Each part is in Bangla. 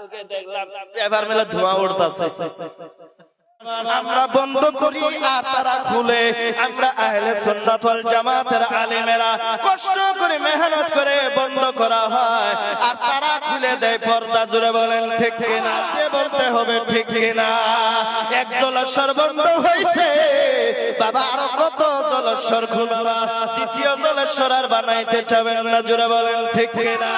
কালকে দেখলাম পেপার মেলা ধোঁয়া উঠতাছে। আমরা বন্ধ করি আর তারা খুলে। আমরা আহলে সুন্নাত ওয়াল জামাতের আলেমেরা কষ্ট করে মেহনত করে বন্ধ করা হয়। আর তারা খুলে দেয় পর্দা জুড়ে বলেন ঠিক কিনা? বলতে হবে ঠিক কিনা? এক জলস্বর বন্ধ হয়েছে বাবা আরও কত জলস্বর খুলবা? দ্বিতীয় জলস্বর আর বানাইতে চাবেন না জুড়ে বলেন ঠিক কিনা?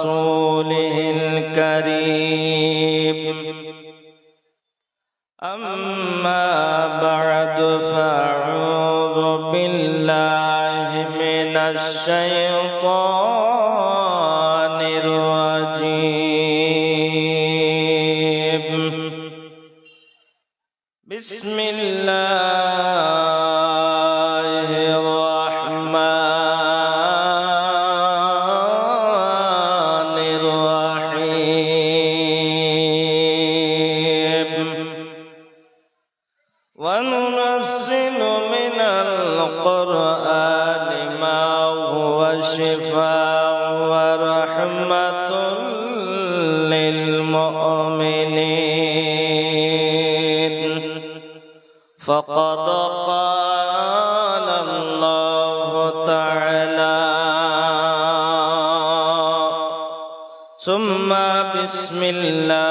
رسوله الكريم أما بعد فأعوذ بالله من الشيطان ورحمة للمؤمنين. فقد قال الله تعالى ثم بسم الله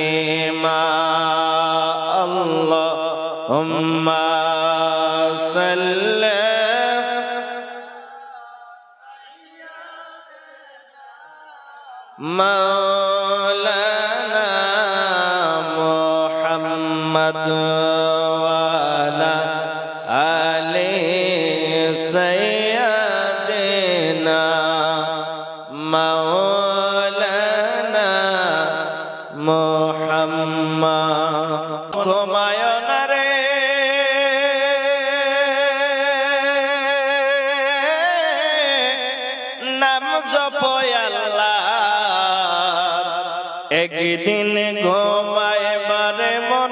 একদিন ঘুমাইবারে মন,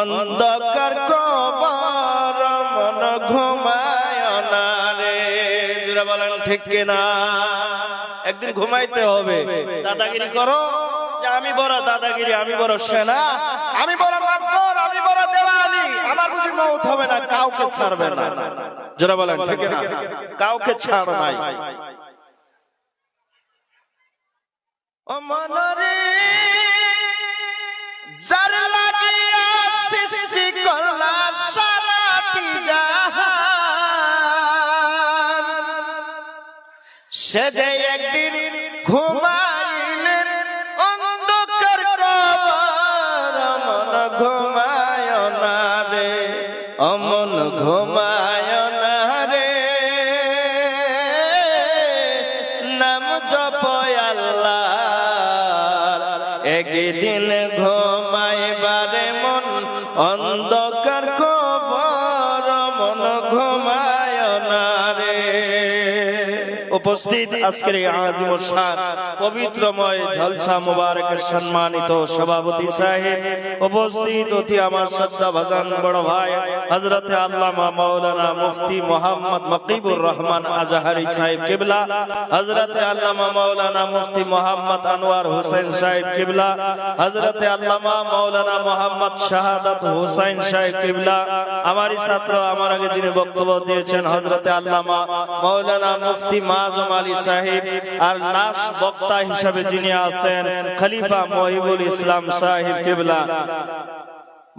অন্ধকার কবর মন ঘুমায় না রে। জোরা বলেন, ঠিক কিনা? একদিন ঘুমাইতে হবে। দাদাগিরি করো আমি বড় দাদাগিরি, আমি বড় সেনা, আমি বড় মাতবর, আমি বড় দেওয়ানি আমার বুঝি মৌত হবে না, কাউকে ছাড়বে না। জোরা বলেন, ঠিক না কাউকে ছাড় নাই। সে যে একদিন ঘুমাইলেন উপস্থিত আজকের আজিম শান পবিত্রময় ঝলসা মুবারকের সম্মানিত সভাপতি সাহেব, উপস্থিত অতি আমার শ্রদ্ধা ভজন বড় ভাই হজরতে আল্লামা মাওলানা মুফতি মোহাম্মদ মকিবুর রহমান আজাহারি সাহেব কিবলা হজরতে আল্লামা মাওলানা মুফতি মোহাম্মদ আনোয়ার হোসেন সাহেব কিবলা হজরতে আল্লামা মাওলানা মোহাম্মদ শাহাদাত হোসেন সাহেব কিবলা। আমারই ছাত্র, আমার আগে যিনি বক্তব্য দিয়েছেন হজরতে আল্লামা মাওলানা মুফতি মাজম আলী সাহেব আর লাশ বক্তা হিসাবে যিনি আছেন খলিফা মহিবুল ইসলাম সাহেব কিবলা।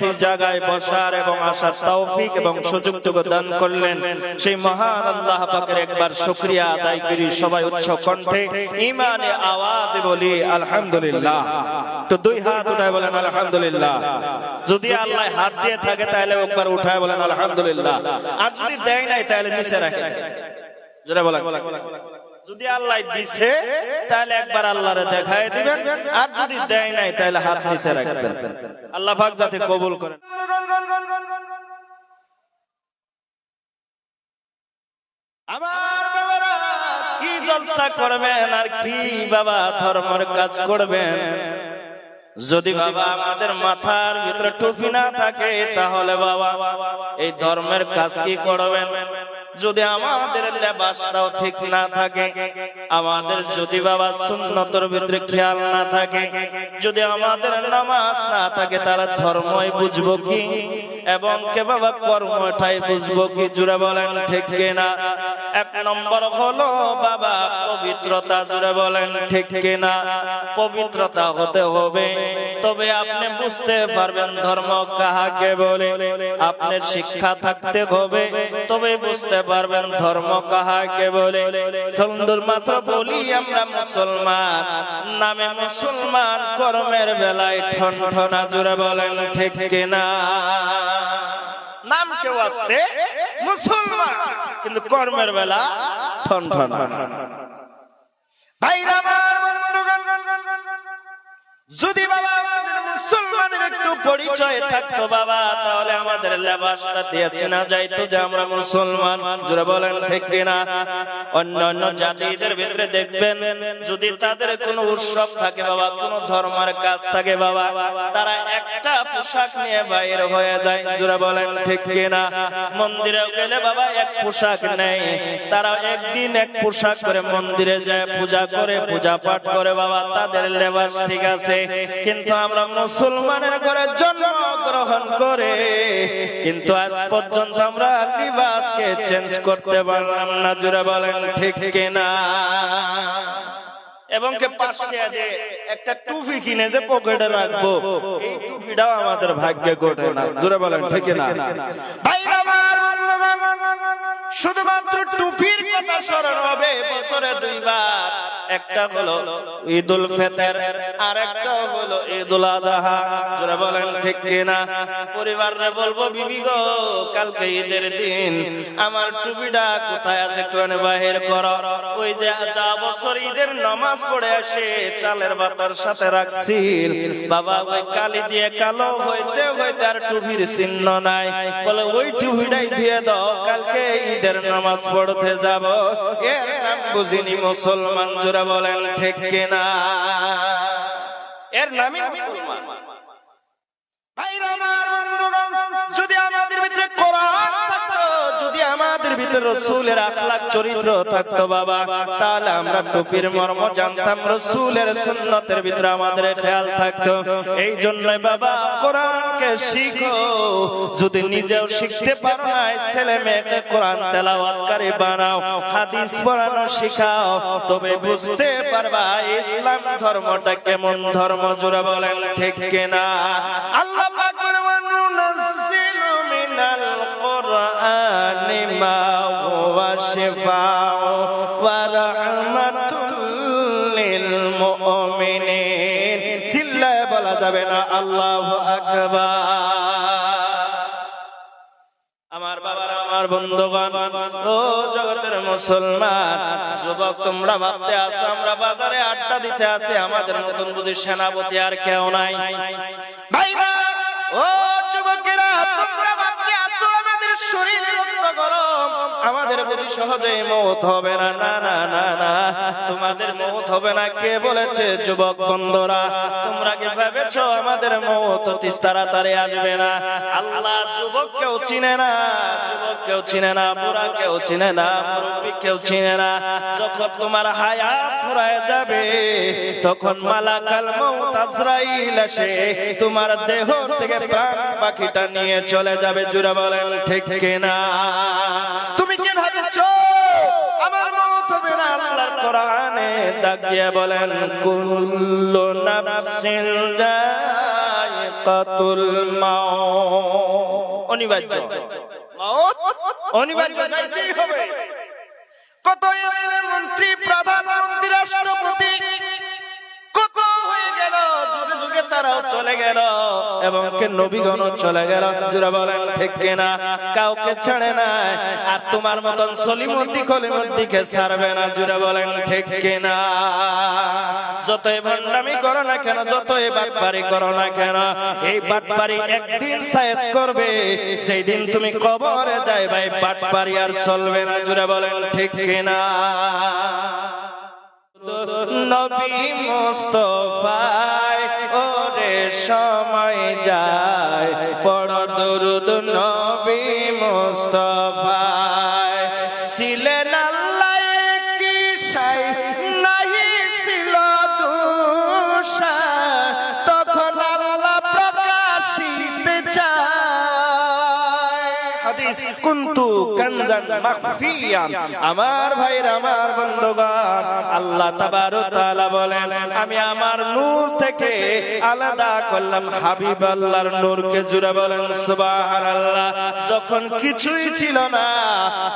জায়গায় বসার এবং আসার তৌফিক এবং সুযোগ দান করলেন। সেই মহান আল্লাহ পাকের একবার শুকরিয়া আদায় করি সবাই উচ্চ কণ্ঠে ইমানে আওয়াজে বলি, আলহামদুলিল্লাহ। তো দুই হাত উঠায় বলেন, আলহামদুলিল্লাহ। যদি আল্লাহ হাত দিয়ে থাকে, তাহলে একবার উঠায় বলেন, আলহামদুলিল্লাহ। আর যদি দেয় নাই, তাহলে নিচে রাখে। যেটা বলেন। যদি আল্লাহ দিছে, তাহলে একবার আল্লাহরে দেখায় দিবেন। আর যদি দেয় নাই, তাহলে হাত নিচে রাখবেন। আল্লাহ পাক যাতে কবুল করেন। আমার বাবারা কি জলসা করবেন আর কি বাবা ধর্মের কাজ করবেন? যদি বাবা আমাদের মাথার ভিতরে টুপি না থাকে, তাহলে বাবা এই ধর্মের কাজ কি করবেন? যদি আমাদের লেবাসটাও ঠিক না থাকে, আমাদের যদি বাবা সুন্নতর ভিতরে খেয়াল না থাকে, যদি আমাদের নামাজ না থাকে, তাহলে ধর্মই বুঝব কি? এবং কে বাবা কর্মটাই বুঝব কি? জুড়ে বলেন ঠিক কিনা? এক নম্বর হলো বাবা পবিত্রতা, জুড়ে বলেন ঠিক কিনা? পবিত্রতা হতে হবে। তবে আপনি বুঝতে পারবেন ধর্ম কাহাকে বলে। আপনার শিক্ষা থাকতে হবে তবে বুঝতে পারবেন ধর্ম কাহাকে বলে। সুন্দর মাত্র বলি আমরা মুসলমান নামে মুসলমান কর্মের বেলায় ঠন ঠনা জুড়ে বলেন ঠিক কিনা? নাম কেউ আসতে? মুসলমান কিন্তু কর্মের বেলা ঠন ঠনা ভাইরা আমার বন্ধুগণ, যদি বাবা আমাদের মুসলমানের একটু পরিচয় থাকতো বাবা, তাহলে আমাদের লেবাসটা দিয়ে চেনা যাইতো যে আমরা মুসলমান। জোরে বলেন ঠিক কিনা? অন্য অন্য জাতিদের ভিতরে দেখবেন, যদি তাদের কোনো উৎসব থাকে বাবা, কোনো ধর্মের কাজ থাকে বাবা, তারা একটা পোশাক নিয়ে বাইর হয়ে যায়। জোরে বলেন ঠিক কিনা? মন্দিরেও গেলে বাবা এক পোশাক নেই তারা একদিন এক পোশাক করে মন্দিরে যায়, পূজা করে, পূজা পাঠ করে বাবা, তাদের লেবাস ঠিক আছে। কিন্তু আমরা মুসলমানের ঘরে জন্ম গ্রহণ করে, কিন্তু আজ পর্যন্ত আমরা লিবাসকে চেঞ্জ করতে পারলাম না জুড়ে বলেন ঠিক কিনা? এবং কে পাশে যে একটা টুপি কিনে যে পকেটে রাখব, এই টুপিটাও আমাদের ভাগ্যে ঘটে না। জোরে বলেন, ঠিক না? ভাইরা আমার শুধুমাত্র টুপির কথা স্মরণ হবে বছরে দুইবার। একটা হলো ঈদুল ফেতের, আর একটা হলো ঈদুল জোরে বলেন, ঠিক কিনা? বলব, বিবি গো, কালকে ঈদের দিন আমার টুপিটা কোথায় আছে একটু বাহির ওই যে যা বছর ঈদের নামাজ পড়ে আসে চালের বাতার সাথে বাবা, ওই কালি দিয়ে কালো হইতে হইতে আর টুপির চিহ্ন নাই। বলে, ওই টুপিটাই দিয়ে দাও, কালকে ঈদের নামাজ পড়তে যাব। এর বুঝিনি মুসলমান, জোরা বলেন, ঠিক কিনা? এর নামই মুসলমান। ভাইরা আমার বন্ধুগণ, যদি আমাদের ভিতরে কোরআন আমাদের ভিতরে রসুলের আখলাক চরিত্র থাকতো বাবা। তাহলে আমরা টুপির মর্ম জানতাম, রসুলের সুন্নতের ভিতরে আমাদের খেয়াল থাকতো। এই জন্য বাবা, কোরআনকে শিখো। যদি নিজেও শিখতে পারো না ছেলে মেয়েকে কোরআন তেলাওয়াতকারী বানাও, হাদিস পড়ানো শিখাও। তবে বুঝতে পারবা, ইসলাম ধর্মটা কেমন ধর্ম জোড়া বলেন, ঠিক কিনা? আল্লাহ আকবার আমার বাবার, আমার ও জগতের মুসলমান, যুবক, তোমরা ভাবতে আসো আমরা বাজারে আড্ডা দিতে আসি আমাদের মতন বুঝি সেনাপতি আর কেউ নাই। ও যুবকেরা, তোমরা ভাবতে আসো আমাদের শরীর রক্ত গরম আমাদের বুঝি সহজে মৌত হবে না না না না না। তোমাদের মৌত হবে না, কে বলেছে, যুবক বন্ধুরা? তোমরা কি ভেবেছো আমাদের মৌত অতি তাড়াতাড়ি আসবে না? আল্লাহ যুবক কেউ চিনে না, যুবক কেউ চিনে না, বুড়া কেউ চিনে না, মুরব্বী কেউ চিনে না। যখন তোমার হায়া ফুরায় যাবে, তখন মালাকাল মৌত আজরাইল এসে তোমার দেহ থেকে প্রাণ পাখিটা নিয়ে চলে যাবে। জুড়ে বলেন, ঠিক কিনা? তুমি কি ভাবছ আমার মত হবে না আল্লাহর কোরআনে দাগিয়ে বলেন, কুল্লু নাফসিন যায়িকাতুল মাউত। অনিবার্য। মাউত? অনিবার্য। যাইতেই হবে। কত এমএলএ মন্ত্রী, প্রধানমন্ত্রী, রাষ্ট্রপতি গেল, যুগে যুগে তারাও চলে গেল এবং কে নবীগণও চলে গেল। বলেন, ঠিক কাউকে ছাড়ে আর তোমার মতন ছাড়বে না। বলেন, ঠিক যতই ভণ্ডামি করো না কেন, যতই বাটপারি করো না কেন, এই বাটপারি একদিন সাইজ করবে সেই দিন তুমি কবরে যাই ভাই বাটপারি আর চলবে না। জুড়ে বলেন, ঠিক কিনা? নবী মুস্তফায় ওরে সময় যায়। বড় দুরুদ নবী মুস্তফায়। ছিলেন আমার ভাইরা আমার বন্ধুগণ, আল্লাহ বলেন, আমি আমার নূর থেকে আলাদা করলাম। হাবিব আল্লাহর নূরকে জুড়ে বলেন, সুবহানাল্লাহ। যখন কিছুই ছিল না,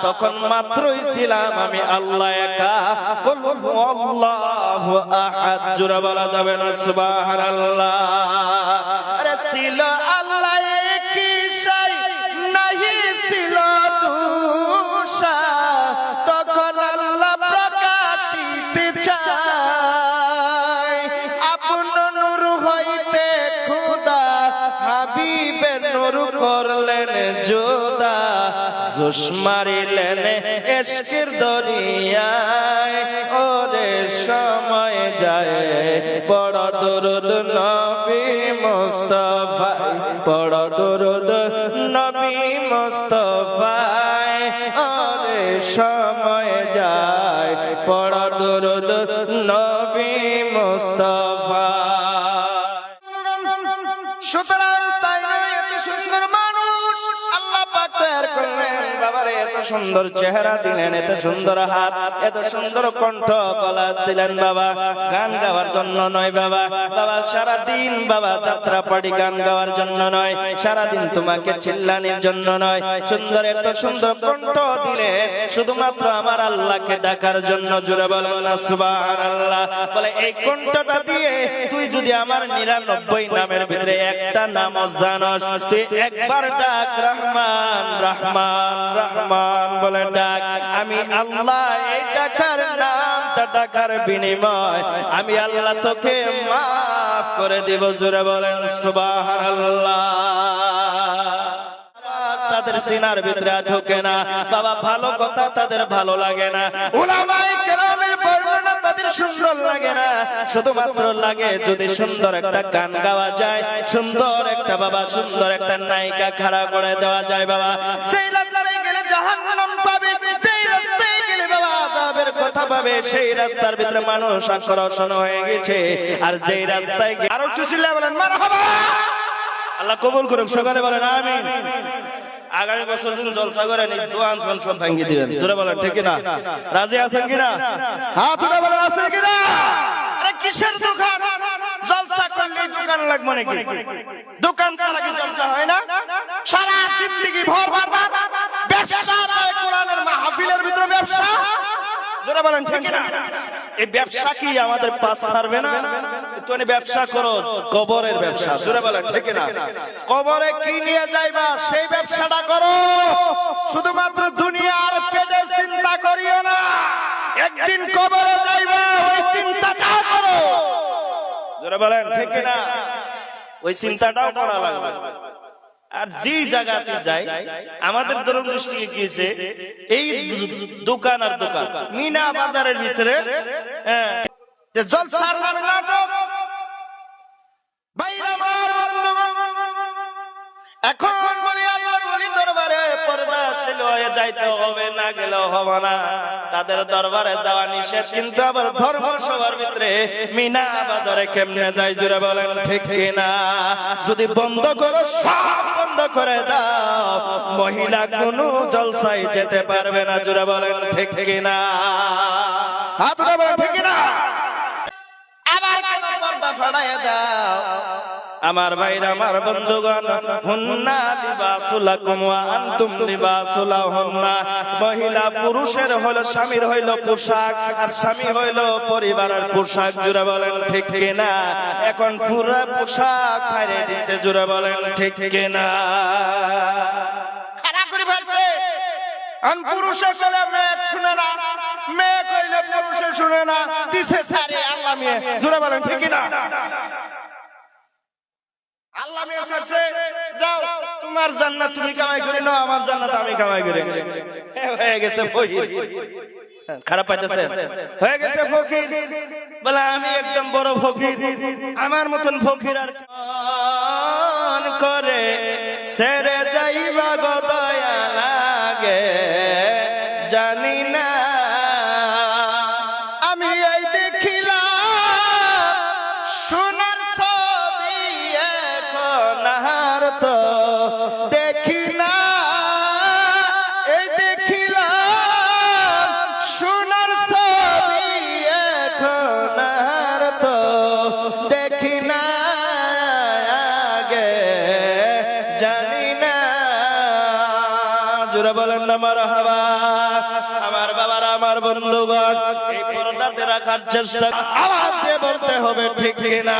তখন মাত্রই ছিলাম আমি আল্লাহ একা। কুল জুড়ে বলা যাবে না, সুবহানাল্লাহ। জোশ মারিলেন এশকের দরিয়ায়, ওরে সময় যায়। বড় দরুদ নবী মুস্তফায় বড় দরুদ নবী মুস্তফায় ওরে সময় যায়। বড় দরুদ নবী মুস্তফায় সুতরাং তৈরি করলেন, বাবারে, এত সুন্দর চেহারা দিলেন, এত সুন্দর হাত, এত সুন্দর কণ্ঠ গলা দিলেন বাবা। গান গাওয়ার জন্য নয় বাবা। বাবা সারা দিন বাবা যাত্রা পাড়ি গান গাওয়ার জন্য নয়। সারা দিন তোমাকে চিল্লানির জন্য নয়। সুন্দর, এত সুন্দর কণ্ঠ দিলে শুধুমাত্র আমার আল্লাহকে ডাকার জন্য জুড়ে বলেন না, সুবহানাল্লাহ। বলে, এই কণ্ঠটা দিয়ে তুই যদি আমার নিরানব্বই নামের ভিতরে একটা নাম জানস, তুই একবার ডাক, রহমান। রহমান রহমান বলে ডাক, আমি আল্লাহ এই ডাকার নামটা ডাকার বিনিময়, আমি আল্লাহ তোকে মাফ করে দিব, জোরে বলেন সুবহানাল্লাহ। তাদের সিনার ভিতরে ঢোকে না। বাবা, ভালো কথা তাদের ভালো লাগে না। উলামায়ে কেরামের সুন্দর লাগে না। শুধুমাত্র লাগে যদি সুন্দর একটা গান গাওয়া যায়, সুন্দর একটা বাবা, সুন্দর একটা নায়িকা খাড়া করে দেওয়া যায় বাবা। সেই রাস্তায় গেলে জাহান্নাম পাবে সেই রাস্তায় গেলে বাবা আযাবের কথা পাবে, সেই রাস্তার ভিতরে মানুষ আকর্ষণ হয়ে গেছে। আর যেই রাস্তায় আরও একটু বলেন, মারহাবা! আল্লাহ কবুল করুক সকালে বলেন, আমিন। আগামী বছর শুধু জলসা করেন নি দোয়ান সব ভাঙ্গি দিবেন। জোরে বলেন, ঠিক না রাজি আছেন কিনা? হাত উঠে বলেন আছেন কিনা? আরে কিসের দোকান? জলসা করলে দোকান লাগবে নাকি? দোকান ছাড়া কি জলসা হয় না? সারা জিন্দগি ভর বারবার ব্যবসা কোরআনের মাহফিলের ভিতরে ব্যবসা। জোরে বলেন, ঠিক না এই ব্যবসা কি আমাদের পাস ছাড়বে না? একটুখানি ব্যবসা করো, কবরের ব্যবসা। জুড়ে বলে ঠিক না কবরে কি নিয়ে যাইবা, সেই ব্যবসাটা করো। শুধুমাত্র দুনিয়ার পেটের চিন্তা করিও না। একদিন কবরে যাইবা, ওই চিন্তাটা করো। জোরে বলেন, ঠিক না ওই চিন্তাটাও করা লাগবে। আর যে জায়গাতে যাই আমাদের ধরুন দৃষ্টি গিয়েছে এই দোকান আর দোকান। মিনা বাজারের ভিতরে হ্যাঁ, জলসার নাটক। বাইরে আমার বন্ধুগণ, এখন বলি আল্লাহর বলি দরবারে হয়ে যাইতে হবে না গেলেও হবে না। তাদের দরবারে যাওয়া নিষেধ কিন্তু আবার ধর্ম সবার ভিতরে মিনা বাজারে কেমনে যাই জুড়ে বলেন ঠিক কিনা? যদি বন্ধ করো সব বন্ধ করে দাও। মহিলা কোনো জলসাই যেতে পারবে না জুড়ে বলেন ঠিক কিনা? হাত ঠিক কিনা? আবার কেন পর্দা ফাড়াইয়া দাও। আমার ভাইরা, আমার বন্ধুগণ, হুন্না লিবাসুলাকুম ওয়া আনতুম লিবাসুলাহুন্না মহিলা পুরুষের হলো, স্বামীর হইল পোশাক, আর স্বামী হইল পরিবারের পোশাক, জুড়ে বলেন ঠিক কিনা? এখন পুরা পোশাক হারিয়ে দিছে, জুড়ে বলেন ঠিক কিনা? খারাপ করে ফেলছে। আন পুরুষে চলে মেয়ে শুনে না। মেয়ে কইলে পুরুষে শুনে না। দিছে সারে আল্লাহ মেয়ে, জুড়ে বলেন ঠিক কিনা? আল্লাহ মেয়ে যাও, তোমার জান্নাত তুমি কামাই করে নাও, আমার জান্নাত আমি কামাই করে হয়ে গেছে খারাপ পাইতেছে হয়ে গেছে ফকির। বলে, আমি একদম বড় ফকির। আমার মতন ফকির আর করে, সেরে যাইবা গো দয়া বন্ধুগণ, এই পর্দাতে রাখার চেষ্টা আওয়াজ দিয়ে বলতে হবে, ঠিক কিনা?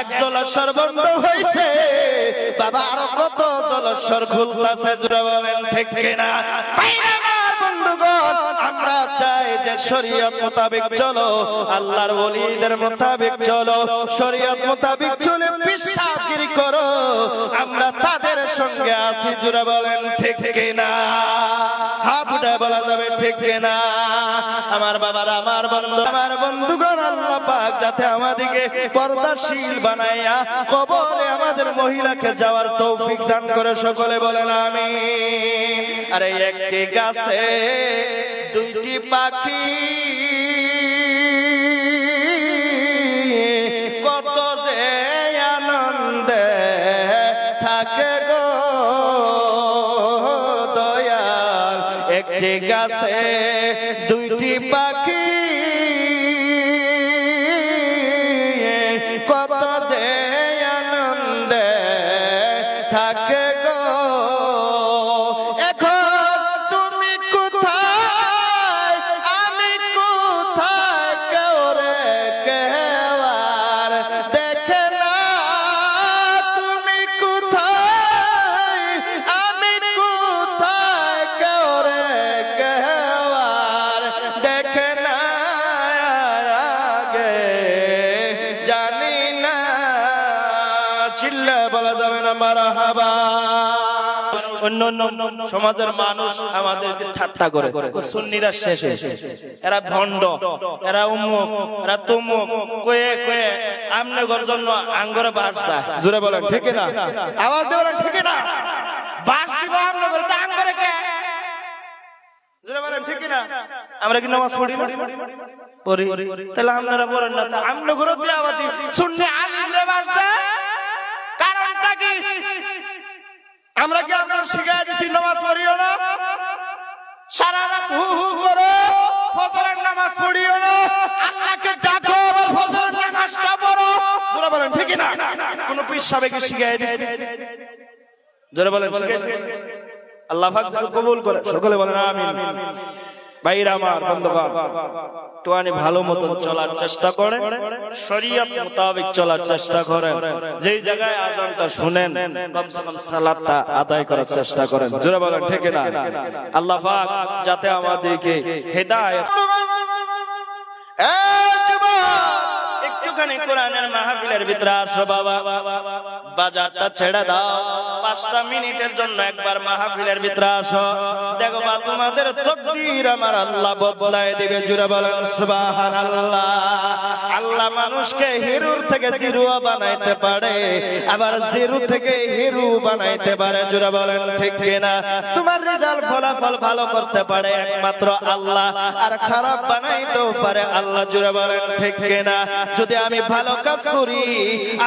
এক জলস্বর বন্ধ হয়েছে। বাবা, আর কত জলস্বর খুলতাছে, জোরে বলেন, ঠিক কিনা? আমরা চাই যে শরীয়ত মোতাবেক চলো, আল্লাহর ওলিদের মোতাবেক চলো, শরীয়ত মোতাবেক চলে বিশ্বাসগিরি করো, আমরা তাদের সঙ্গে আছি জুড়ে বলেন, ঠিক কিনা? হাত উঠে বলা যাবে, ঠিক কিনা? আমার বাবার, আমার বন্ধু, আমার বন্ধুগণ, আল্লাহ পাক যাতে আমাদেরকে পর্দাশীল বানাইয়া কবরে আমাদের মহিলাকে যাওয়ার তৌফিক দান করে সকলে বলেন আমি আরে একটি গাছে দুইটি পাখি। কত যে আনন্দে থাকে গো দয়াল। একটি গাছে দুইটি পাখি। অন্য সমাজের মানুষ আমাদেরকে ঠাট্টা করে। সুন্নিরা শেষ হয়েছে এরা ভণ্ড, এরা উম্মুক, এরা তুমুক। কয়ে কয়ে, আমনে ঘর জন্য আঙ্গরে বাড়ছা জুড়ে বলেন, ঠিক না আওয়াজ দিয়ে বলেন, ঠিক না বাস দিব আমনে আঙ্গরে কে? বলেন আমরা কি নামাজ পড়ি পড়ি। তাহলে আপনারা পড়েন না। তা আমনে ঘরে দিয়ে আওয়াজ রে বাসতে আমরা কি আপনার শিখাই দিছি নামাজ পড়িও না? সারা রাত হু হু করো ফজরের নামাজ পড়িও না। আল্লাহকে ডাকো, আবার ফজরের নামাজটা পড়ো। জোরে বলেন, ঠিক না কোন পীর সাহেবকে শিখাই দিছি? জোরে বলেন? আল্লাহ পাক কবুল করে। সকলে বলেন, আমিন। আদায় করার চেষ্টা যাতে আমাদেরকে হেদায়েত একটুখানি কোরআনের ভিতরে আসো বাবা। বাজারটা ছেড়ে দাও। পাঁচটা মিনিটের জন্য একবার মাহফিলের ভিতরে আসো। দেখো বা তোমাদের তকদির আমার আল্লাহ বদলায় দিবে, জুড়ে বলেন সুবহানাল্লাহ। আল্লাহ মানুষকে হিরুর থেকে জিরুয়া বানাইতে পারে, আবার জিরু থেকে হিরু বানাইতে পারে, জুড়ে বলেন ঠিক কিনা? তোমার রেজাল্ট ফলাফল ভালো করতে পারে একমাত্র আল্লাহ, আর খারাপ বানাইতেও পারে আল্লাহ, জুড়ে বলেন ঠিক কিনা? যদি আমি ভালো কাজ করি,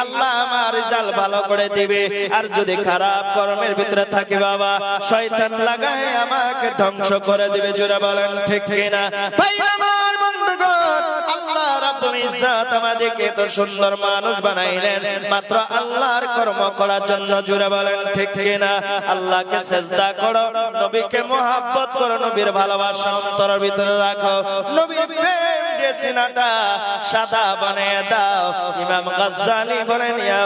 আল্লাহ আমার রেজাল্ট ভালো করে দিবে, আর যদি খারাপ কর্মের ভিতরে থাকি বাবা। শয়তান লাগায় আমাকে ধ্বংস করে দিবে জুড়ে বলেন, ঠিক কিনা? ভাই আমার বন্ধুগণ, আল্লাহ রাব্বুল ইজ্জাত আমাদেরকে এত সুন্দর মানুষ বানাইলেন। মাত্র আল্লাহর কর্ম করার জন্য জুড়ে বলেন, ঠিক কিনা? আল্লাহকে সেজদা করো, নবীকে মোহাব্বত করো, নবীর ভালোবাসা অন্তরের ভিতরে রাখো। নবীর প্রেম সিনাটা সাদা বানিয়ে দাও। ইমাম গাজ্জালি বলেন, ইয়া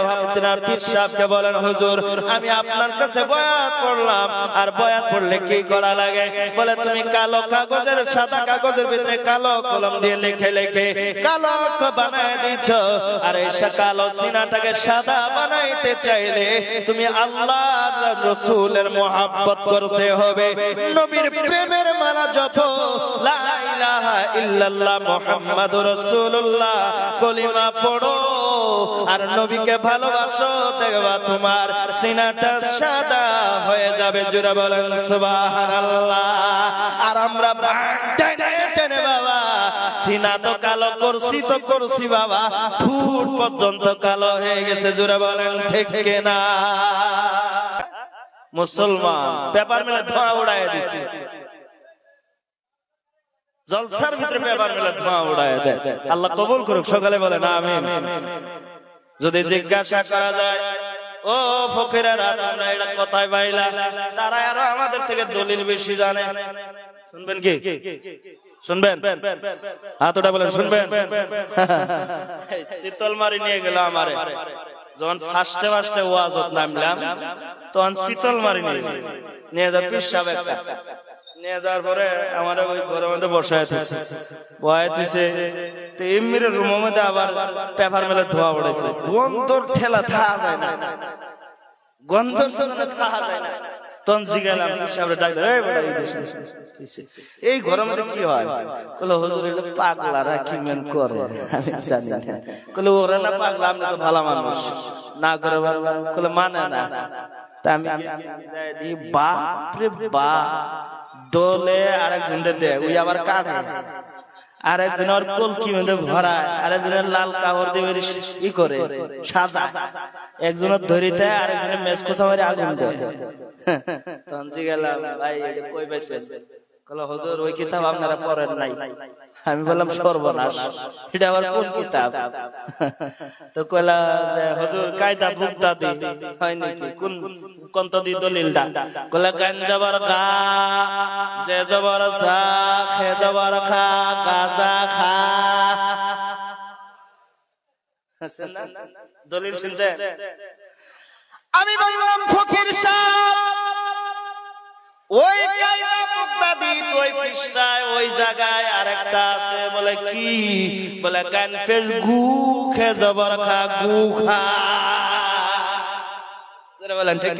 সাহেবকে বলেন, হুজুর, আমি আপনার কাছে বয়াত পড়লাম। আর বয়াত পড়লে কি করা লাগে? বলে, তুমি কালো কাগজের, সাদা কাগজের ভিতরে কালো কলম দিয়ে লিখে লিখে কালো বানায় দিচ্ছ। আর এই কালো সিনাটাকে সাদা বানাইতে চাইলে তুমি আল্লাহ রসুলের মোহাব্বত করতে হবে। নবীর প্রেমের মালা যত, লা ইল্লাল্লাহ মুহাম্মাদুর রাসূলুল্লাহ, কলিমা পড়ো আর নবীকে ভালোবাসো, দেখবা তোমার সিনাটা সাদা হয়ে যাবে জুড়ে বলেন সুবহানাল্লাহ। আর আমরা সিনা তো কালো করছি, তো করছি বাবা ঠুট পর্যন্ত কালো হয়ে গেছে জুড়ে বলেন ঠিক না মুসলমান পেপার মেলে ধোঁয়া উড়াই দিছে। জলসার ভিতরে পেপার মেলে ধোঁয়া উড়াই দেয়। আল্লাহ কবুল করুক সকালে বলে না আমি যদি জিজ্ঞাসা করা যায় ও ফকিরেরা তোমরা এটা কথায় পাইলা? তারা আরও আমাদের থেকে দলিল বেশি জানে। শুনবেন কি? শুনবেন? হাতটা বলেন শুনবেন? শীতল মারি নিয়ে গেল আমারে। যখন ফার্স্টে ফার্স্টে ওয়াজত নামলাম তখন শীতল মারি নিয়ে গেল। নিয়ে যা পিসাব একটা মধ্যে আবার পেপার মেলে ঠেলা এই ঘরের কি হয়? বলে হুজুর, এগুলো পাগলারা কি মেন করে? আমি জানি না। ওরা না পাগলা আপনি তো ভালো মানুষ। না করে মানে না। আমি বাপ। দোলে আরেকজন দে ওই আবার কাটে আরেকজন ওর কলকি মধ্যে ভরায়, আরেকজনের লাল কাপড় দিয়ে ই করে, সাজা। একজনের ধরিতে, আরেকজনের মেসকোসা মারি আগুন দেয়। তখন গেলাম ভাই কই পাইছেন? কল হুজুর ওই কিতাব আপনারা পড়েন নাই। আমি বললাম সর্বনাশ। এটা আবার কোন কিতাব? তো কইলা যে হুজুর কায়দা ভুক্তা দি। হয় নাকি? কোন কোন তো দি দলিলটা কইলা গান যাবার গা যে যাবার সা খে যাবার খা দলিল শুনছে আমি বললাম ফকির সাহেব ওই কায়দা মুক্তাদিত ওই পৃষ্ঠায়, ওই জায়গায় আরেকটা আছে, বলে কি? বলে পেশ গু খে জবর খা, গু খা। বলেন, ঠিক?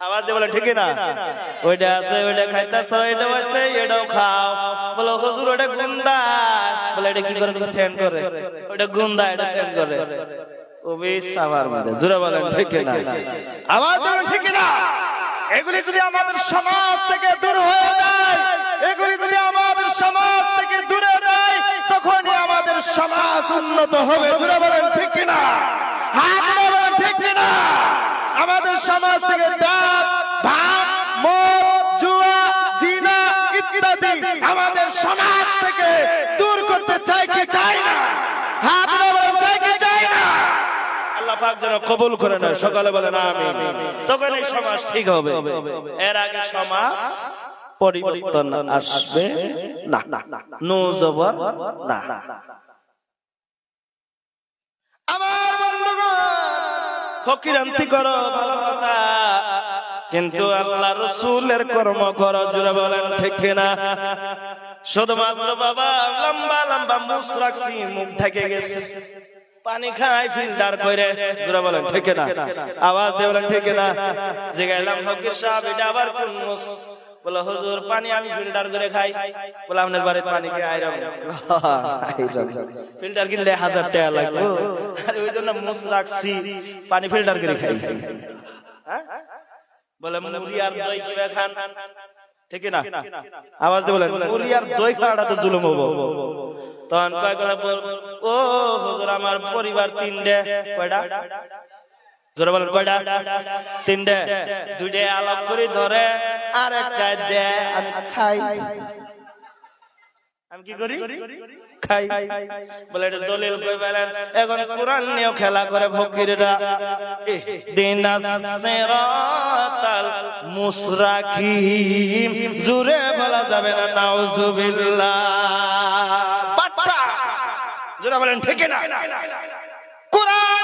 আওয়াজ দিয়ে ঠিক না ওইটা আছে, ওইটা খাইতাছ এটা আছে এটাও খাও। বলে, হুজুর ওটা গুন্দা। বলে, এটা কি করে সেন্ড করে? ওটা গুন্দা, এটা সেন্ড করে। ও বেশ আমার মধ্যে। জোরে বলেন, ঠিক না আওয়াজ ঠিক না এগুলি যদি আমাদের সমাজ থেকে দূর হয়ে যায়, এগুলি যদি আমাদের সমাজ থেকে দূরে যায়, তখনই আমাদের সমাজ উন্নত হবে। জুড়ে বলেন, ঠিক কিনা? আমাদের সমাজ থেকে ডাব ভাত মদ জুয়া, জিনা ইত্যাদি আমাদের সমাজ থেকে দূর করতে চাই চাই না? হাত পাক যেন কবুল করে নেয়। সকালে বলে না আমি তখন এই সমাজ ঠিক হবে। এর আগে সমাজ পরিবর্তন আসবে না। নো না। আমার ফকিরান্তি করো, ভালো কথা। কিন্তু আল্লাহ রসুলের কর্ম করো জুড়ে বলেন, ঠিক না শুধুমাত্র বাবা, লম্বা লম্বা মুখ রাখছি মুখ ঢেকে গেছে। পানি খায় ফিল্টার করে। জোরে বলেন ঠিক না? আওয়াজ দিয়ে বলেন ঠিক না? জিগাইলাম ফকির সাহেব এটা আবার কোন মুস বলে হুজুর পানি আমি ফিল্টার করে খাই। বলে আপনার বাড়িতে পানি কে আইরন ফিল্টার কিনলে হাজার টাকা লাগবে। আর ওই জন্য মুস রাখছি পানি ফিল্টার করে খাই। হ্যাঁ? বলে মুড়ি আর দই কীভাবে খান? ঠিক না? আওয়াজ দিয়ে বলেন। আর দই খাওয়াটা তো জুলুম হব। তখন কয় কথা বল ও হুজুর আমার পরিবার তিনটে। কয়টা? জোরে বলেন কয়টা? তিনটে। দুইটা আলাপ করে ধরে আর একটা দে আমি খাই। আমি কি করি? খাই। বলে দলিল কই বলেন এখন কোরআন খেলা করে ফকিররা। সিরাতাল মুসরাকিম। জুরে বলা যাবে না, নাউজুবিল্লাহ। জোরে বলেন, ঠিক না কোরআন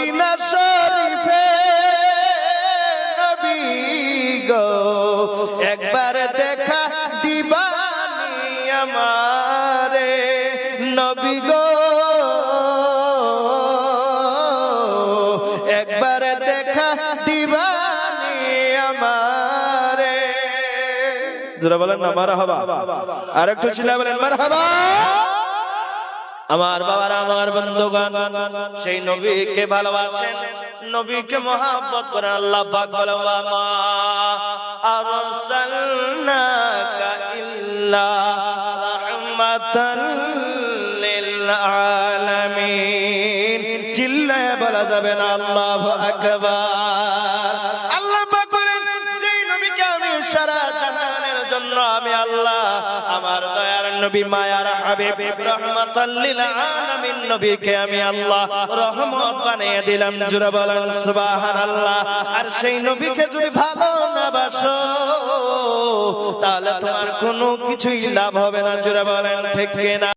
মদিনা শরীফে নবী গো, একবার দেখা দিবানি আমারে নবী গো। একবার দেখা দিবানি আমারে। যারা বলেন না মার হাবা আর একটু ছিল বলেন মার হাবা আমার বাবার, আমার বন্ধুগণ, সেই নবীকে ভালোবাসেন, নবীকে মহাব্বত করেন, আল্লাহ পাক বলে মা চিল্লায় বলা যাবে না নবী মায়ার হাবিব, রহমাতাল আলামিন নবীকে আমি আল্লাহ রহমত বানিয়ে দিলাম জুরে বলেন সুবহানাল্লাহ। আর সেই নবীকে যদি ভালো না বাসো, তাহলে তোমার কোনো কিছুই লাভ হবে না জুরে বলেন ঠিক কিনা?